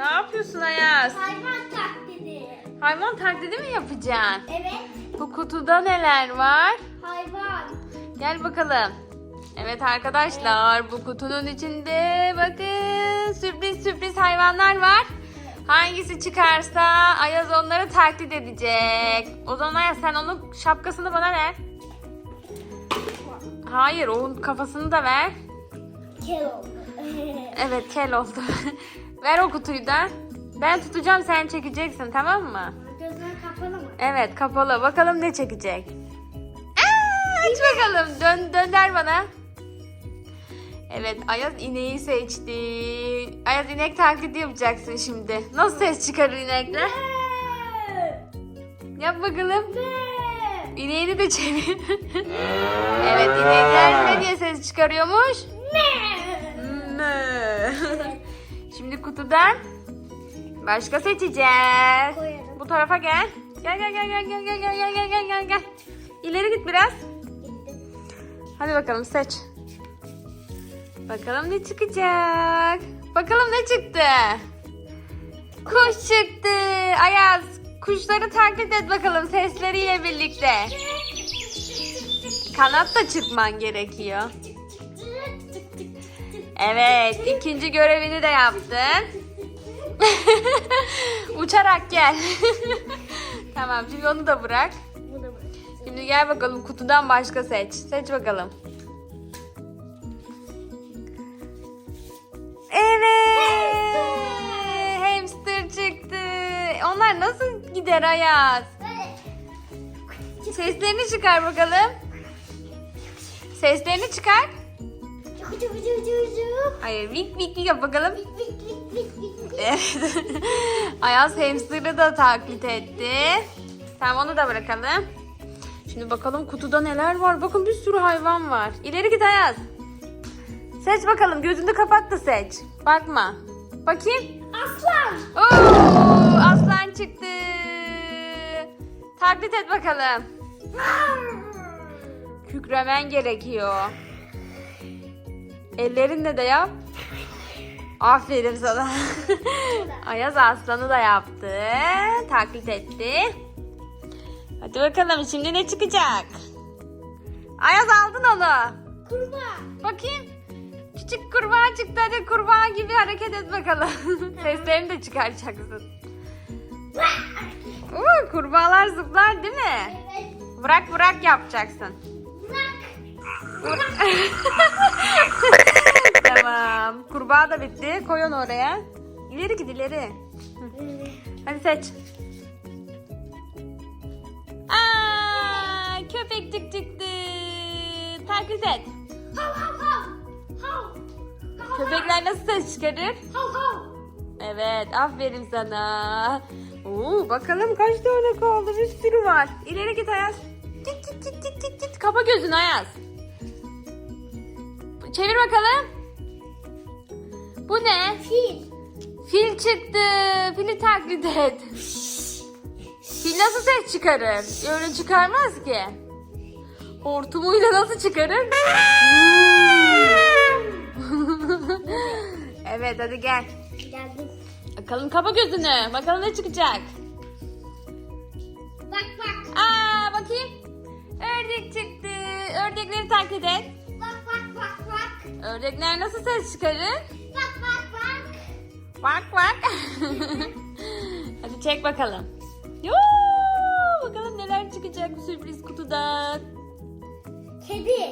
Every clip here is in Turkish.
Ne yapıyorsun Ayaz? Hayvan taklidi. Hayvan taklidi mi yapacaksın? Evet. Bu kutuda neler var? Hayvan. Gel bakalım. Evet arkadaşlar bu kutunun içinde bakın sürpriz sürpriz hayvanlar var. Hangisi çıkarsa Ayaz onları taklit edecek. O zaman Ayaz sen onun şapkasını bana ver. Hayır onun kafasını da ver. Kel oldu. Evet kel oldu. Ver o kutuyu da. Ben tutacağım sen çekeceksin tamam mı? Gözler kapalı mı? Evet kapalı. Bakalım ne çekecek. Aa, aç bakalım. Dön, dönder bana. Evet Ayaz ineği seçti. Ayaz inek taklidi yapacaksın şimdi. Nasıl ses çıkarır inekler? Yap bakalım. İneğini de çevir. evet inekler ne diye ses çıkarıyormuş? Mö. Şimdi kutudan başka seçeceğiz. Koyalım. Bu tarafa gel. Gel gel gel gel gel gel gel gel gel gel gel gel. İleri git biraz. Hadi bakalım seç. Bakalım ne çıkacak. Bakalım ne çıktı. Kuş çıktı. Ayaz kuşları taklit et bakalım sesleriyle birlikte. Kanat da çıkman gerekiyor. Evet ikinci görevini de yaptın. Uçarak gel. tamam şimdi onu da bırak. Şimdi gel bakalım kutudan başka seç. Seç bakalım. Evet. Hamster çıktı. Onlar nasıl gider Ayaz? Seslerini çıkar bakalım. Seslerini çıkar. Hayır, vik vik vik yap bakalım. Vik vik vik vik vik. Evet. Ayaz hamster'ı da taklit etti. Tamam onu da bırakalım. Şimdi bakalım kutuda neler var. Bakın bir sürü hayvan var. İleri git Ayaz. Seç bakalım. Gözünü kapat da seç. Bakma. Bakayım. Aslan. Oo, aslan çıktı. Taklit et bakalım. Kükremen gerekiyor. Ellerinle de yap. Aferin sana. Ayaz aslanı da yaptı. Taklit etti. Hadi bakalım şimdi ne çıkacak? Ayaz aldın onu. Kurbağa. Bakayım. Küçük kurbağa çıktı. Hadi kurbağa gibi hareket et bakalım. Seslerini de çıkaracaksın. Oo, kurbağalar zıplar değil mi? Evet. Bırak bırak yapacaksın. Tamam. Kurbağa da bitti. Koy onu oraya. İleri git ileri. Hadi seç. Aa, köpekçik çıktı. Taklit et. Hav hav hav. Hav. Hav, Köpekler nasıl ses çıkarır? Hav hav. Evet, aferin sana. Oo, bakalım kaç tane kaldı? Bir sürü var. İleri git Ayaz. Git git git git git git. Kapa gözünü Ayaz. Çevir bakalım. Bu ne? Fil. Fil çıktı. Fili taklit et. Fil nasıl ses çıkarır? Öyle çıkarmaz ki. Hortumuyla nasıl çıkarır? evet hadi gel. Geldim. Bakalım kapa gözünü. Bakalım ne çıkacak. Bak bak. Aa bakayım. Ördek çıktı. Ördekleri taklit et. Bak bak bak bak. Ördekler nasıl ses çıkarır? Bak bak bak. Bak bak. Hadi çek bakalım. Yoo, bakalım neler çıkacak bu sürpriz kutudan. Kedi.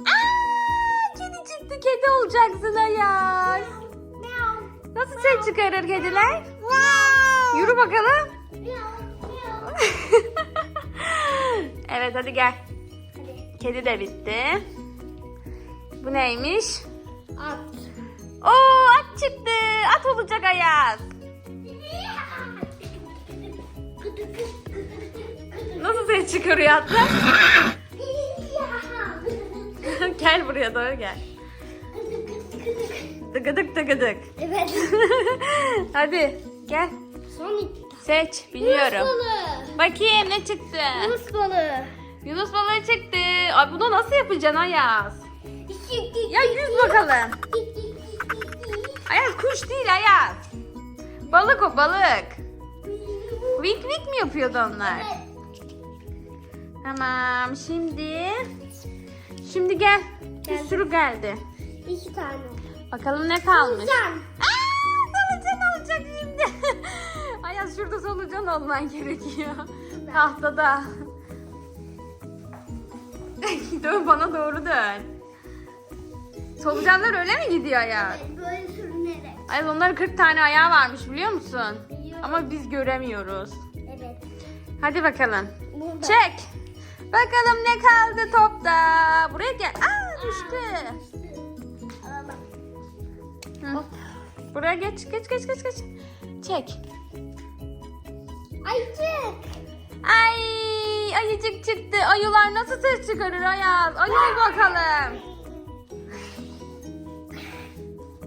Aa, kedi çıktı. Kedi olacaksın Ayaz. Meow. Nasıl ses çıkarır kediler? Yürü bakalım. Meow. Meow. evet hadi gel. Hadi. Kedi de bitti. Bu neymiş? At. Oo at çıktı. At olacak Ayaz. Nasıl ses çıkarıyor atlar? gel buraya doğru gel. Dıgıdık dıgıdık. Evet. Hadi gel. Son iki. Seç. Biliyorum. Balığı. Bakayım ne çıktı? Yunus balığı. Yunus balığı çıktı. Ay bunu nasıl yapacaksın Ayaz? Ya yüz bakalım. Ayaz kuş değil Ayaz. Balık o balık. Vik vik mi yapıyordu onlar? Evet. Tamam şimdi. Şimdi gel. Bir Geldim. sürü geldi. İki tane. Bakalım ne kalmış. Aa, şurada solucan olman gerekiyor. Tahtada. dön bana doğru dön. Solucanlar öyle mi gidiyor Ayaz? Evet, böyle sürünerek. Ayaz onların 40 tane ayağı varmış biliyor musun? Biliyorum. Ama biz göremiyoruz. Evet. Hadi bakalım. Burada. Çek. Bakalım ne kaldı topta. Buraya gel. Aa düştü. Aa. Buraya geç geç geç geç geç. Çek. Ayıcık. Ay ayıcık çıktı. Ayılar nasıl ses çıkarır Ayaz? Ayı bir bakalım.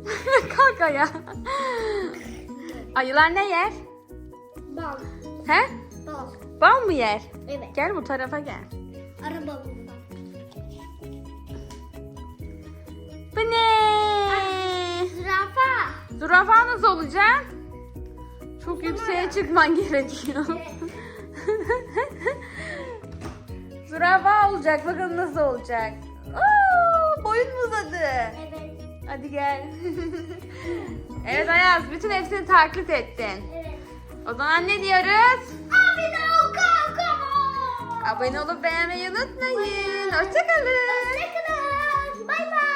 Kalk ayağa. Ayılar ne yer? Bal. He? Bal. Bal mı yer? Evet. Gel bu tarafa gel. Araba bundan. Bu ne? Zürafa. Zürafa nasıl olacak? Çok yükseğe çıkman gerekiyor. Zürafa olacak. Bakalım nasıl olacak. Aa, boyun mu uzadı? Evet. Hadi gel. evet Ayaz. Bütün hepsini taklit ettin. Evet. O zaman ne diyoruz? Abi de o kavga. Abone olup beğenmeyi unutmayın. Hoşçakalın. Hoşçakalın. Bay bay.